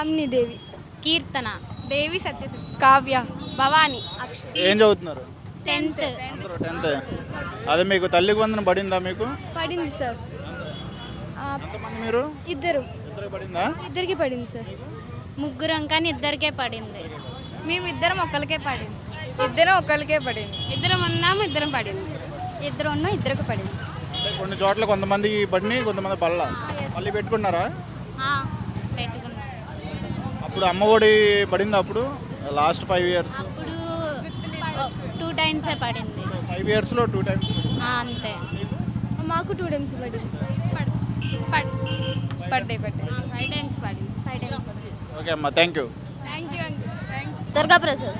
యామిని దేవి కీర్తన దేవి సత్యశ్రీ కావ్య. భవాని ఏం చదువుతున్నారు? Tenth. Tenth. అదే మీకు తల్లికి వందనం పడిందా మీకు? పడింది సార్. ఎంతమంది మీరు? ఇద్దరు. ఇద్దరికి పడిందా? ఇద్దరికి పడింది సార్. ముగ్గురం కానీ ఇద్దరికే పడింది. మేము ఇద్దరం ఒక్కరికే పడింది. ఇద్దరం ఒక్కరికే పడింది. ఇద్దరం ఉన్నాము ఇద్దరం పడింది. ఇద్దరు ఉన్నా ఇద్దరికి పడింది. కొన్ని చోట్ల కొంతమందికి పడినాయి కొంతమంది పడలా. మళ్ళీ పెట్టుకున్నారా? అప్పుడు అమ్మఒడి పడింది అప్పుడు లాస్ట్ ఫైవ్ ఇయర్స్ అప్పుడు టూ టైమ్సే పడింది. ఫైవ్ ఇయర్స్లో టూ టైమ్స్ ఆ, అంతే. మాకు టూ టైమ్స్ పడింది. పడ్డాయి పడ్డాయి. ఫైవ్ టైమ్స్ పడింది. ఫైవ్ టైమ్స్ ఓకే అమ్మా thank you thank you thanks Durga Prasad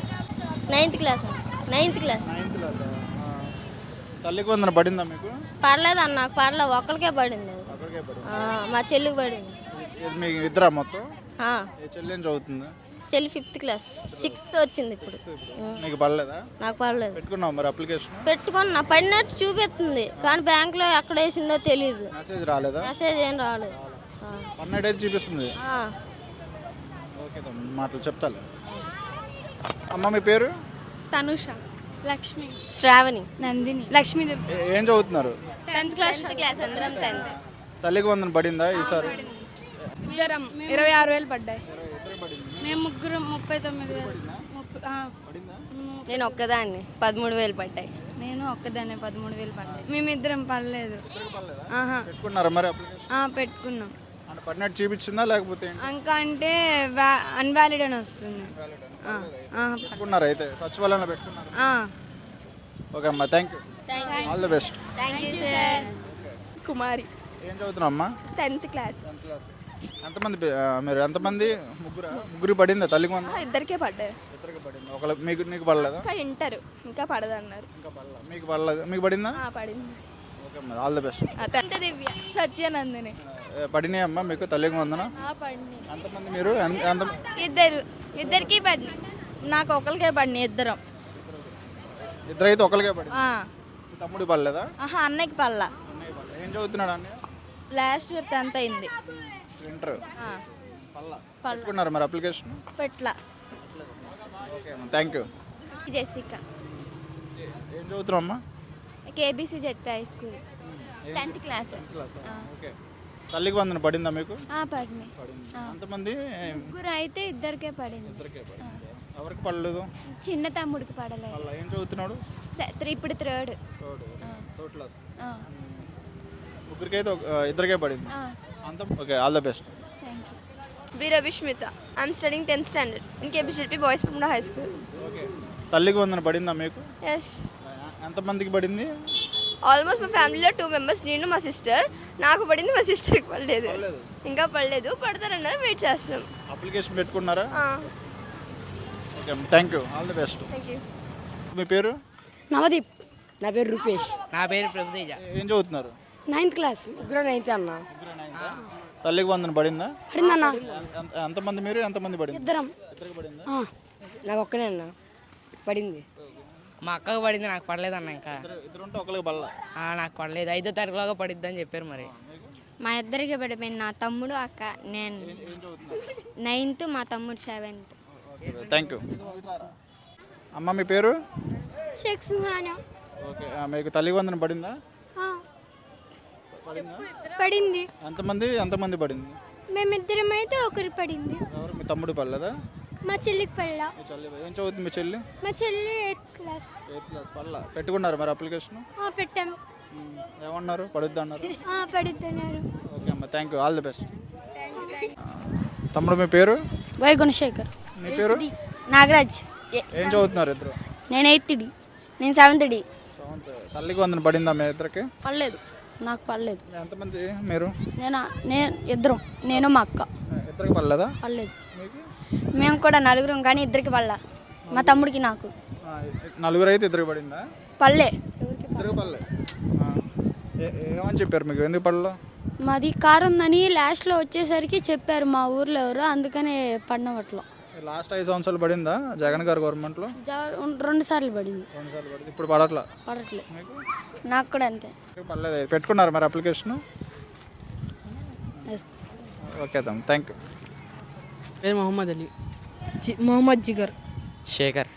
ninth class ninth class తల్లికి వందన పడిందా మీకు? పడలేదు అన్న పడలేదు ఒక్కరికే పడింది అది. అక్కడికే పడింది. ఆ, మా చెల్లికి పడింది. మీ ఇద్దరా మొత్తం? చెల్లి ఏం చదువుతుంది? చెల్లి ఫిఫ్త్ క్లాస్ సిక్స్త్ వచ్చింది ఇప్పుడు. నీకు పడలేదా? నాకు పడలేదు. పెట్టుకున్నావు మరి అప్లికేషన్? పెట్టుకున్నా పడినట్టు చూపిస్తుంది కానీ బ్యాంక్లో ఎక్కడ వేసిందో తెలియదు మెసేజ్ రాలేదా? మెసేజ్ ఏం రాలేదు. అయితే చూపిస్తుంది. ఆ. ఓకే మాటలు చెప్తాలే. అమ్మ మీ పేరు? తనుష లక్ష్మి శ్రావణి. నందిని. లక్ష్మి ఏ- చదువుతున్నారు? టెన్త్ క్లాస్ క్లాస్ అందరం టెన్త్. తల్లికి వందన పడిందా ఈసారి? ఇద్దరం ఇరవై ఆరు వేలు పడ్డాయి. మేము ముగ్గురు ముప్పై తొమ్మిది వేలు. నేను ఒక్కదాన్ని. పదమూడు వేలు పడ్డాయి. నేను ఒక్కదాన్ని పదమూడు వేలు పడ్డాయి. మేమిద్దరం పడలేదు. ఆహా. పెట్టుకున్నారా మరి అప్లికేషన్? ఆ, పెట్టుకున్నాం. అంటే పడినట్టు చూపించిందా లేకపోతే ఏంటి? ఇంకా అంటే అన్వాలిడ్ అని వస్తుంది. ఆ, ఆ, పెట్టుకున్నారా అయితే? సచివాలయంలో పెట్టుకున్నారు? ఆ. ఓకే అమ్మా thank you all the best thank you sir Kumari. ఏం చదువుతున్నావు అమ్మా? Tenth class. Tenth class. ఎంతమంది పే- ఆ, మీరు ఎంతమంది? ముగ్గురు? ముగ్గురు పడిందా తల్లికి వందన ఇద్దరికే పడ్డాయి. ఇద్దరికి పడింది? ఒకళ్ళ మీకు నీకు పడలేదా? ఇంకా ఇంటర్. ఇంకా పడదన్నారు. ఇంకా పడలేదు మీకు పడలేదు. మీకు పడిందా? ఆ, పడింది. ఓకే అమ్మా ఆల్ ది బెస్ట్. ఆ, టెన్త్ దివ్య సత్యానందని. పడినాయి అమ్మా మీకు తల్లికి వందన ఎంతమంది మీరు? ఎంత ఎంత ఇద్దరు. ఇద్దరికి పడినాయి. నాకు ఒకరికే పడినాయి ఇద్దరం. ఇద్దరైతే ఒకరికే పడింది? ఆ. మీ తమ్ముడు పడలేదా? ఆహా అన్నయ్యకి పడలా. ఏం చదువుతున్నాడు అన్నయ్య? లాస్ట్ ఇయర్ టెన్త్ అయింది. పల్ల పెట్టుకున్నారు మరి అప్లికేషన్? పెట్లా ఓకే అమ్మా థ్యాంక్ యూ జెసిక ఏం చదువుతున్నావు అమ్మా? KBC ZP high school. Tenth class. Okay. తల్లికి వందన పడిందా మీకు? పడింది. ఎంతమంది? ముగ్గురు అయితే ఇద్దరికే పడింది. ఎవరికి పడలేదు? చిన్న తమ్ముడికి పడలేదు. ఏం చదువుతున్నాడు? ఇప్పుడు థర్డ్. థర్డ్. క్లాస్. ముగ్గురికి అయితే ఇద్దరికే పడింది. అంత okay all the best. Thank you B Ravishmitha I'm studying tenth standard in కేబిసిపి boys పుమ్డా హై స్కూల్. ఓకే. తల్లికి వందన పడిందా మీకు? ఎస్ ఎంతమందికి పడింది? ఆల్మోస్ట్ మా ఫ్యామిలీలో టూ మెంబర్స్ నేను మా సిస్టర్ నాకు పడింది మా సిస్టర్కి పడలేదు. ఇంకా పడలేదు. పడతారన్నారు వెయిట్ చేస్తున్నాం. అప్లికేషన్ పెట్టుకున్నారా? Okay thank you all the best thank you మీ పేరు? నవదీప్. నా పేరు రూపేష్. నా పేరు ప్రభుతేజ ఏం చదువుతున్నారు? Ninth class. ముగ్గురు నైన్త్ అన్న. తల్లికి వందన పడిందా? పడిందన్న ఎంత- ఎంతమంది మీరు? ఎంతమంది పడింది? ఇద్దరం. ఇద్దరికి పడిందా? ఆ, నాకు ఒక్కనే అన్న. పడింది. మా అక్కకు పడింది నాకు పడలేదు అన్న ఇంకా. ఇద్దరు ఇద్దరు ఉంటే ఒకరికి పడలా? ఆ, నాకు పడలేదు. ఐదో తారీఖులాగా పడిద్ది అని చెప్పారు మరి. మా ఇద్దరికి పడిపోయింది. నా తమ్ముడు అక్క నేను. నైన్త్ మా తమ్ముడు సెవెంత్. థ్యాంక్ యూ అమ్మ మీ పేరు? షేక్ సుహానా. ఓకే ఆ, మీకు తల్లి వందన పడిందా? పడిందా? పడింది. ఎంతమంది ఎంతమంది పడింది? మేమిద్దరం అయితే ఒకరు పడింది. ఎవరు? మీ తమ్ముడు పడలేదా? మా చెల్లికి పడలా. మీ చెల్లి ఏం చదువుతుంది మీ చెల్లి? మా చెల్లి ఎయిత్ క్లాస్. ఎయిత్ క్లాస్ పడలా. పెట్టుకున్నారు మరి అప్లికేషన్? పెట్టాం. ఏమన్నారు? పడుద్ది అన్నారు? పడుతున్నారు ఓకే అమ్మ thank you all the best. తమ్ముడు మీ పేరు? వై గుణశేఖర్ మీ పేరు? నాగరాజ్. ఏం చదువుతున్నారు ఇద్దరు? నేను ఎయిత్ డి. నేను సెవెంత్ డి. సెవెంత్. తల్లికి వందన పడిందా మీ ఇద్దరికి? పడలేదు. నాకు పడలేదు. ఎంతమంది? మీరు? నేను? నేను ఇద్దరం. నేను మా అక్క. ఇద్దరికి పడలేదా? పడలేదు. మేము కూడా నలుగురం కానీ ఇద్దరికి పడలా. మా తమ్ముడికి నాకు. నలుగురు అయితే ఇద్దరికి పడిందా? పడలే. ఇద్దరికి పడలే. ఏమని చెప్పారు మీకు? ఎందుకు పడలో? మాది కారు ఉందని లాస్ట్లో వచ్చేసరికి చెప్పారు మా ఊర్లో ఎవరు అందుకనే పడినవట్లో లాస్ట్ ఐదు సంవత్సరాలు పడిందా జగన్ గారు గవర్నమెంట్లో? రెండు సార్లు పడింది. పడింది. ఇప్పుడు పడట్లా? పడట్లేదు నాకు కూడా అంతే. పర్లేదు. పెట్టుకున్నారు మరి అప్లికేషన్? ఓకే తమ్మ థ్యాంక్ యూ పేరు మొహమ్మద్ అలీ. మొహమ్మద్ జిగర్. శేఖర్.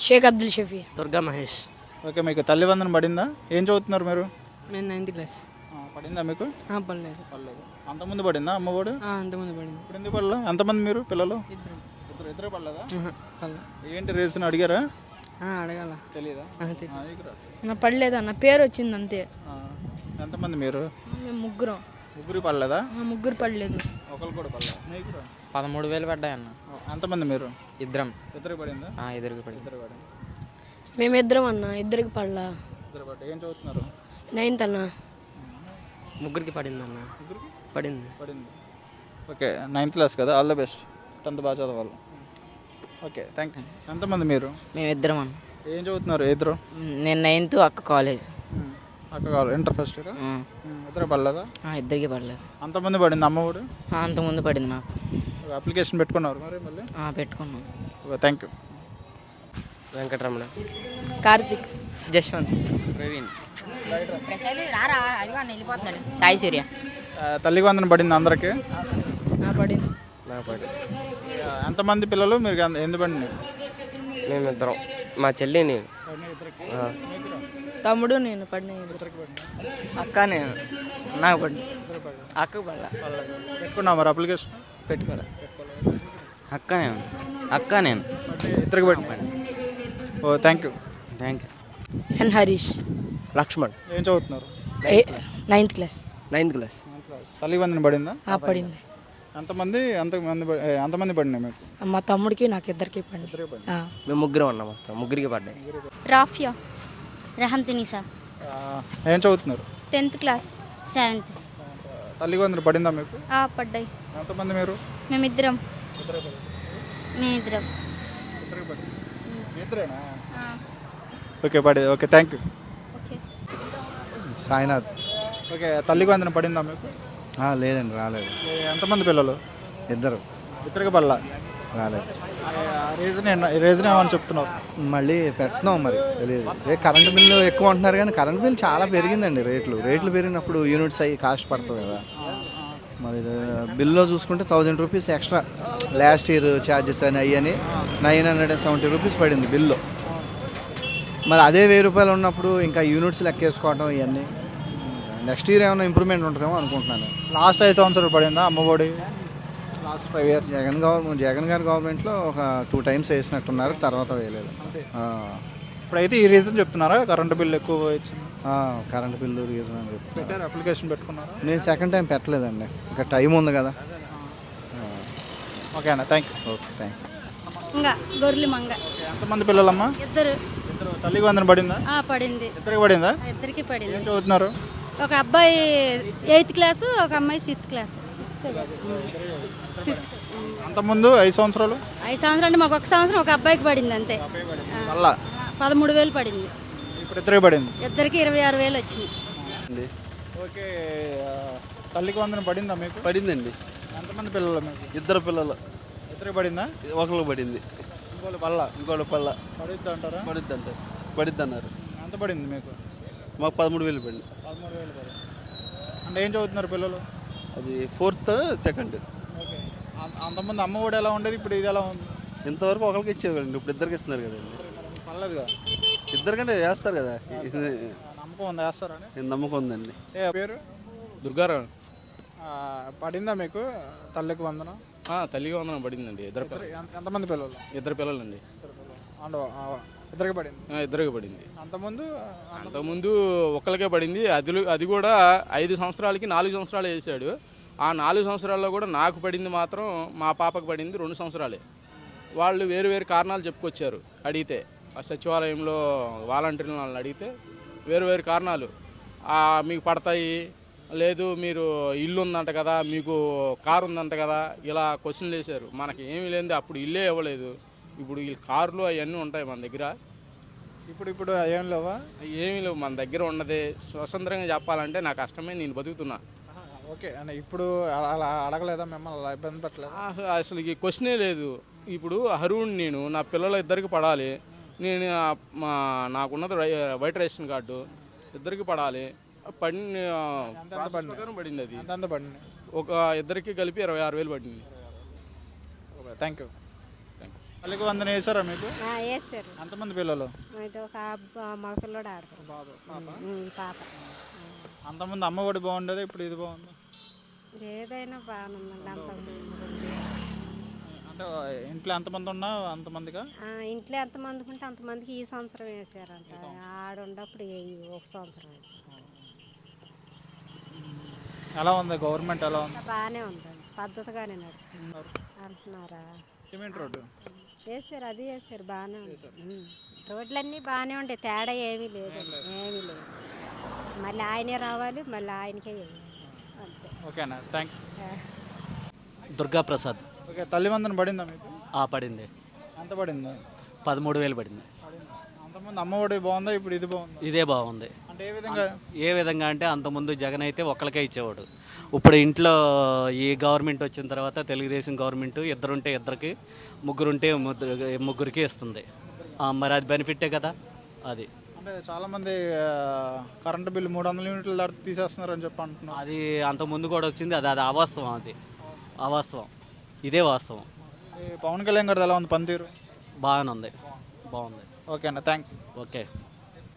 షేక్ అబ్దుల్ షఫీ. దుర్గా మహేష్. ఓకే మీకు తల్లివందనం పడిందా? ఏం చదువుతున్నారు మీరు? నేను నైన్త్ క్లాస్. ఆ, పడిందా మీకు? పడలేదు. పడలేదు. అంతకుముందు పడిందా అమ్మఒడు? అంతకుముందు పడింది. ఇప్పుడు ఎందుకు పడలే? ఎంతమంది మీరు పిల్లలు? ఇద్దరు. ఇద్దరు ఇద్దరు ఏంటి రీజన్ అడిగారా? అడగాల. తెలీదా? తెలియదు. నా పడలేదు అన్న పేరు వచ్చింది అంతే. ఆ, ఎంతమంది మీరు? మేము ముగ్గురం. ముగ్గురు పడలేదా? ఆ ముగ్గురు పడలేదు. ఒకరు కూడా పడలేదు. పదమూడు వేలు పడ్డాయన్న. ఎంతమంది మీరు? ఇద్దరం. ఇద్దరు పడిందా? ఎదురుగా పడింది. ఇద్దరు పడింది? మేమిద్దరం అన్న ఇద్దరికి పడలా. ఇద్దరు పడ్డ? ఏం చదువుతున్నారు? నైన్త్ అన్న. ముగ్గురికి పడింది అన్న. పడింది. పడింది. ఓకే నైన్త్ క్లాస్ కదా? All the best. టెన్త్ బాగా చదవాలి. Okay thank you. ఎంతమంది మీరు? మేము ఇద్దరం అన్న ఏం చదువుతున్నారు ఇద్దరు? నేను నైన్త్ అక్క కాలేజ్. అక్క కావాలి ఇంటర్ ఫస్ట్ ఇయర్? ఇద్దరు పడలేదా? ఇద్దరికి పడలేదు. అంతమంది పడింది అమ్మఒడు అంతకుముందు పడింది నాకు అప్లికేషన్ పెట్టుకున్నారు మరి మళ్ళీ? పెట్టుకున్నాం. Thank you. వెంకటరమణ. కార్తిక్. జశ్వంత్. ప్రవీణ్. సాయి సూర్య. తల్లికి వందన పడింది అందరికీ? పడింది. నా పడి ఆ, ఎంతమంది పిల్లలు? మీరు పడింది మేమిద్దరం. మా చెల్లి నేను. తమ్ముడు నేను పడిన అక్క నేను. నాకు పడి అక్క పడ పెట్టుకున్నా మరి అప్లికేషన్? పెట్టుకోరా అక్క నేను. అక్క నేను. ఇద్దరికి పడింది ఓ thank you thank you N Harish. Lakshman. ఏం చదువుతున్నారు? Ninth class. Ninth class. వందన పడిందా? పడింది. ఎంతమంది ఎంతమంది ప- ఏ, ఎంతమంది పడినాయి మీకు? మా తమ్ముడికి నాకు ఇద్దరికి పడింది ఆ. మేము ముగ్గురం ఉన్నాం వస్తాం. ముగ్గురికి పడ్డాయి. రాఫియా రహం తినీసా ఆ, ఏం చదువుతున్నారు? Tenth class seventh. వందన పడిందా మీకు? పడ్డాయి. ఎంతమంది మీరు? మేమిద్దరం. మేమిద్దరం. ఇద్దరేనా? ఓకే పడేది. Okay thank you okay. Sainath. Okay తల్లికి వందన పడిందా మీకు? ఆ, లేదండి రాలేదు. ఎంతమంది పిల్లలు? ఇద్దరు. ఇద్దరికి పడలా? రాలేదు. రీజన్ రీజన్ ఏమని చెప్తున్నారు మళ్ళీ పెట్టినాం మరి తెలియదు ఏ కరెంట్ బిల్లు ఎక్కువ అంటున్నారు కానీ కరెంట్ బిల్ చాలా పెరిగిందండి రేట్లు. రేట్లు పెరిగినప్పుడు యూనిట్స్ అయ్యి కాస్ట్ పడుతుంది కదా. మరి బిల్లో చూసుకుంటే thousand rupees extra last year charges అని అయ్యని nine hundred and seventy rupees పడింది బిల్లు మరి అదే వెయ్యి రూపాయలు ఉన్నప్పుడు ఇంకా యూనిట్స్ లెక్కేసుకోవడం ఇవన్నీ నెక్స్ట్ ఇయర్ ఏమైనా ఇంప్రూవ్మెంట్ ఉంటుందేమో అనుకుంటున్నాను. లాస్ట్ ఐదు సంవత్సరాలు పడిందా Amma Vodi last five years Jagan government Jagan గారి గవర్నమెంట్లో ఒక టూ టైమ్స్ వేసినట్టున్నారు తర్వాత వేయలేదు. ఆ, ఇప్పుడైతే ఈ రీజన్ చెప్తున్నారా? కరెంటు బిల్ ఎక్కువ ఇచ్చింది ఆ, కరెంట్ బిల్లు రీజన్ అని చెప్పి. పెట్టారు? అప్లికేషన్ పెట్టుకున్నారా? నేను సెకండ్ టైం పెట్టలేదండి. ఇంకా టైం ఉంది కదా. ఓకే అన్న thank you okay thank you ఇంకా గొర్రెలు మంగ. ఎంతమంది పిల్లలమ్మా? ఇద్దరు. ఇద్దరు. తల్లికి వందన పడిందా? పడింది. ఇద్దరికి పడిందా? ఇద్దరికి పడింది. ఏం చదువుతున్నారు? ఒక అబ్బాయి ఎయిత్ క్లాసు ఒక అమ్మాయి సిక్స్త్ క్లాస్. అంతకుముందు ఐదు సంవత్సరాలు? ఐదు సంవత్సరాలు అంటే మాకు ఒక సంవత్సరం ఒక అబ్బాయికి పడింది అంతే. పదమూడు వేలు పడింది. ఇప్పుడు ఇద్దరికి పడింది? ఇద్దరికి ఇరవై ఆరు వేలు వచ్చినాయి. ఓకే తల్లికి వందన పడిందా మీకు? పడిందండి. ఎంతమంది పిల్లలు మీకు? ఇద్దరు పిల్లలు. ఇద్దరికి పడిందా? ఒకరికి పడింది. ఇంకోళ్ళు పల్ల? ఇంకోటి పళ్ళ పడిద్ది అంటారా? పడిద్ది అంటారు పడిద్ది అన్నారు. ఎంత పడింది మీకు? మాకు పదమూడు వేలు పడింది. పదమూడు వేలు పడింది అంటే ఏం చదువుతున్నారు పిల్లలు? అది ఫోర్త్ సెకండ్. ఓకే. అంత- అంతకుముందు అమ్మ ఒడి ఎలా ఉండేది? ఇప్పుడు ఇది ఎలా ఉంది? ఇంతవరకు ఒకరికి ఇచ్చేవాళ్ళండి. ఇప్పుడు ఇద్దరికి ఇస్తున్నారు కదండి. పర్లేదుగా ఇద్దరికంటే వేస్తారు కదా. ఇది నమ్మకం ఉంది? వేస్తారని నేను నమ్మకం ఉందండి. ఏ పేరు? దుర్గారావు. ఆ, పడిందా మీకు? తల్లికి వందనం? ఆ, తల్లిగా వందనం పడిందండి. ఇద్దరు పిల్ల- ఇద్దరు- ఎంత- ఎంతమంది పిల్లలు? ఇద్దరు పిల్లలండి. అండ్ ఆ, ఇద్దరికి పడింది ఇద్దరికి పడింది అంతకుముందు అంతకుముందు ఒక్కరికే పడింది. అది అది కూడా ఐదు సంవత్సరాలకి నాలుగు సంవత్సరాలు వేసాడు. ఆ నాలుగు సంవత్సరాల్లో కూడా నాకు పడింది మాత్రం మా పాపకు పడింది రెండు సంవత్సరాలే. వాళ్ళు వేరు వేరు కారణాలు చెప్పుకొచ్చారు అడిగితే. ఆ సచివాలయంలో వాలంటీర్లు వాళ్ళని అడిగితే వేరు వేరు కారణాలు. మీకు పడతాయి లేదు మీరు ఇల్లు ఉందంట కదా మీకు కారు ఉందంట కదా ఇలా క్వశ్చన్లు వేశారు. మనకి ఏమీ లేదు అప్పుడు ఇల్లే ఇవ్వలేదు. ఇప్పుడు ఈ కార్లు అవన్నీ ఉంటాయి మన దగ్గర. ఇప్పుడు ఇప్పుడు ఏం లేవా? ఏమీ లేవు. మన దగ్గర ఉన్నది. స్వతంత్రంగా చెప్పాలంటే నా కష్టమే. నేను బతుకుతున్నా. ఓకే. అని ఇప్పుడు అలా- అడగలేదా మిమ్మల్ని? అలా ఇబ్బంది పెట్టలేదా? అసలు అసలు ఈ క్వశ్చనే లేదు. ఇప్పుడు అరుణ్ నేను నా పిల్లలు ఇద్దరికి పడాలి. నేను ఆ, మా నాకున్నది రై- వైట్ రేషన్ కార్డు. ఇద్దరికి పడాలి. ప్రకారం పడింది అది. పడింది? ఒక ఇద్దరికి కలిపి ఇరవై ఆరు వేలు పడింది. థ్యాంక్ యూ తల్లికి వందన వేసారా మీకు? వేస్తారు ఎంతమంది పిల్లలు? ఇది ఒక మగ పిల్లడు ఆడతారు బాబు పాప? పాప. అంతమంది అమ్మ ఒడి బాగుండేది? ఇప్పుడు ఇది బాగుంది? ఏదైనా బాగానే ఉందండి అంత అంటే ఇంట్లో ఎంతమంది ఉన్నా అంతమందిగా ఇంట్లో ఎంతమందికి ఉంటే అంతమందికి ఈ సంవత్సరం వేసారంట. ఆడుండప్పుడు ఈ ఒక సంవత్సరం వేసారు. ఎలా ఉంది? గవర్నమెంట్ ఎలా ఉంది? బాగానే ఉందండి. పద్ధతిగానే నడుపుతున్నారు. అంటున్నారా? Cement road. వేసారు అది వేసారు బాగానే ఉంది. రోడ్లన్నీ బాగానే ఉండే తేడా ఏమీ లేదు ఏమీ లేదు. మళ్ళీ ఆయనే రావాలి మళ్ళీ ఆయనకే అంతే. ఓకేనా థ్యాంక్స్ దుర్గా ప్రసాద్ ఓకే తల్లి వందన పడిందా మీకు? ఆ పడింది. ఎంత పడింది? పదమూడు వేలు పడింది. అంతమంది అమ్మ ఒడి బాగుందా ఇప్పుడు ఇది బాగుందా? ఇదే బాగుంది. అంటే ఏ విధంగా? ఏ విధంగా అంటే అంతకుముందు జగన్ అయితే ఒక్కరికే ఇచ్చేవాడు. ఇప్పుడు ఇంట్లో ఈ గవర్నమెంట్ వచ్చిన తర్వాత తెలుగుదేశం గవర్నమెంట్ ఇద్దరుంటే ఇద్దరికి ముగ్గురుంటే ముగ్గురు- ముగ్గురికి ఇస్తుంది. ఆ, మరి అది బెనిఫిటే కదా? అది. అంటే చాలా మంది ఆ, కరెంటు బిల్లు మూడు వందల యూనిట్లు దాటి తీసేస్తున్నారు అని చెప్పి అంటున్నారు. అది అంతకుముందు కూడా వచ్చింది. అది అది అవాస్తవం అది. అవాస్తవం. ఇదే వాస్తవం. ఈ పవన్ కళ్యాణ్ గారిది ఎలా ఉంది? పనితీరు? బాగానే ఉంది. బాగుంది. ఓకేనా థ్యాంక్స్. ఓకే.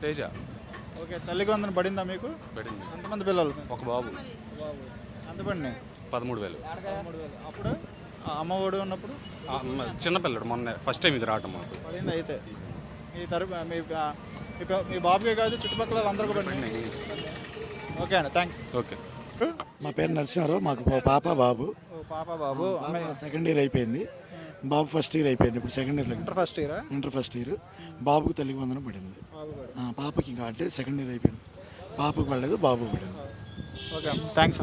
తేజ ఓకే తల్లికి వందన పడిందా మీకు? పడింది. ఎంతమంది పిల్లలు? ఒక బాబు. బాబు ఎంత పడినాయి పదమూడు వేలు. మూడు వేలు. అప్పుడు? ఆ అమ్మ ఒడి ఉన్నప్పుడు? చిన్నపిల్లడు మొన్న ఫస్ట్ టైం ఇది రావటం మాకు. పడింది అయితే. మీ తరపు మీ ఆ, మీ ప- మీ బాబుకే కాదు చుట్టుపక్కల అందరికీ పడినాయి ఓకే అండి థ్యాంక్స్ ఓకే. మా పేరు నరసింహారావు మాకు పా- పాప బాబు. ఓ పాప బాబు సెకండ్ ఇయర్ అయిపోయింది. బాబు ఫస్ట్ ఇయర్ అయిపోయింది ఇప్పుడు సెకండ్ ఇయర్ ఇంటర్ ఫస్ట్ ఇయరా ఇంటర్ ఫస్ట్ ఇయర్ బాబుకు తల్లికి వందనం పడింది. పాపకి ఇంకా అంటే సెకండ్ ఇయర్ అయిపోయింది. పాపకు పడలేదు బాబుకు పడింది. ఓకే థ్యాంక్స్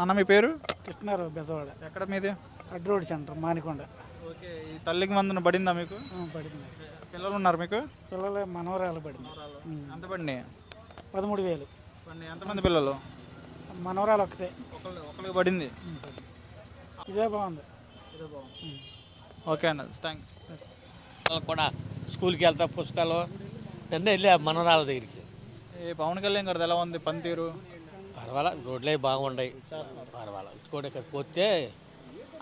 అన్న మీ పేరు? కృష్ణారావు బెజవాడ. ఎక్కడ మీది? అడ్ రోడ్ సెంటర్ మానికొండ. ఓకే ఈ తల్లికి వందన పడిందా మీకు? ఆ, పడింది. పిల్లలు ఉన్నారు మీకు? పిల్లల మనవరాలు పడింది. ఎంత పడినాయి? పదమూడు వేలు. ఎంతమంది పిల్లలు? మనవరాలు ఒకళ్ళు ఒకరికి పడింది. ఇదే బాగుంది. ఓకే అన్న థ్యాంక్స్ కూడా స్కూల్కి వెళ్తా పుస్తకాలు అన్నీ వెళ్ళి మనరాల దగ్గరికి. ఈ పవన్ కళ్యాణ్ గారిది ఎలా ఉంది? పనితీరు పర్వాలా రోడ్లే బాగుంటాయి పర్వాలా కూడా ఇక్కడ పోతే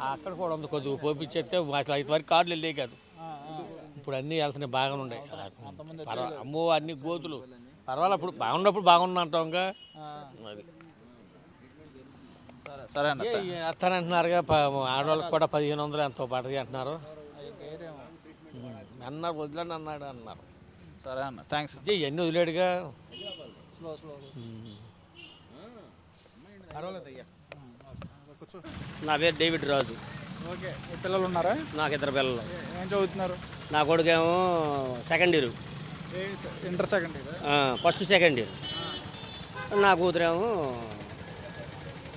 అక్కడ కూడా ఉంది కొద్దిగా పోపించేస్తే అసలు ఐదు వరకు కార్లు వెళ్ళే కాదు. ఇప్పుడు అన్నీ వెళ్తున్నాయి బాగానే ఉన్నాయి పర్వాలా అమ్మో అన్ని గోతులు. పర్వాలా ఇప్పుడు బాగున్నప్పుడు బాగున్నా అంటాం ఇంకా. అది. సరే సరే అన్న. వస్తానంటున్నారుగా ప- ఆడవాళ్ళకి కూడా పదిహేను వందలు ఎంతో పడది అంటున్నారు. అన్నారు వదిలేండి అన్నాడు అన్నారు. సరే అన్న థ్యాంక్స్ ఇవన్నీ వదిలేడుగా. స్లో స్లో నా పేరు డేవిడ్ రాజు. ఓకే పిల్లలు ఉన్నారా? నాకు ఇద్దరు పిల్లలు. ఏ- చదువుతున్నారు? నా కొడుకేమో second year inter second year first second year నా కూతురేమో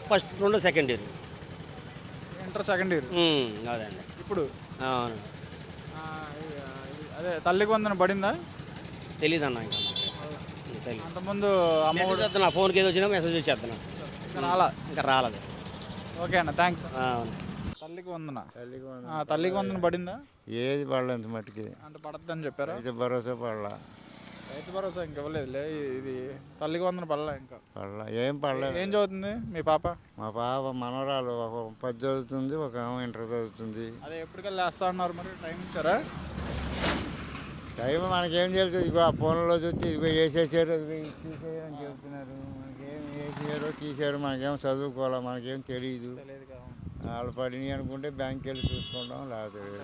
ఫస్ట్ రెండు second year inter second year అదండి ఇప్పుడు? అవును. అదే తల్లికి వందన పడిందా? తెలీదు అన్న ఇంకా. తెలీదు. అంతకుముందు అమ్మ మెసేజ్ వస్తున్నా ఫోన్కి ఏదో వచ్చినా మెసేజ్ వచ్చేస్తున్నా ఇంకా రాలా? ఇంకా రాలేదు. ఓకే అన్న థ్యాంక్స్ అవును. తల్లికి వందన? తల్లికి ఆ, తల్లికి వందన పడిందా? ఏది పడలేదు మట్టుకి. అంటే పడద్దని చెప్పారా? అయితే భరోసా పడలా. రైతు భరోసా ఇంక ఇవ్వలేదులే. ఇది తల్లికి వందన పడలే ఇంకా. పడలా. ఏం పడలేదు. ఏం చదువుతుంది మీ పాప? మా పాప మనవరాలు ఒక పది చదువుతుంది ఒక ఆమె ఇంటర్ చదువుతుంది. అదే ఎప్పటికల్లా వేస్తా ఉన్నారు మరి టైం ఇచ్చారా? టైం మనకేం తెలుసు ఇగో ఆ ఫోన్లో చూస్తే ఇగో వేసేసారు తీసేయరు అని చెప్తున్నారు. మనకేం వేసారో తీసారు మనకేం చదువుకోవాలి మనకేం తెలియదు వాళ్ళు పడినాయి అనుకుంటే బ్యాంక్కి వెళ్ళి చూసుకుంటాం లేకపోతే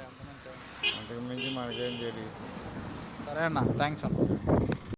అంతకు మించి మనకేం తెలియదు సరే అన్న థ్యాంక్స్ అన్న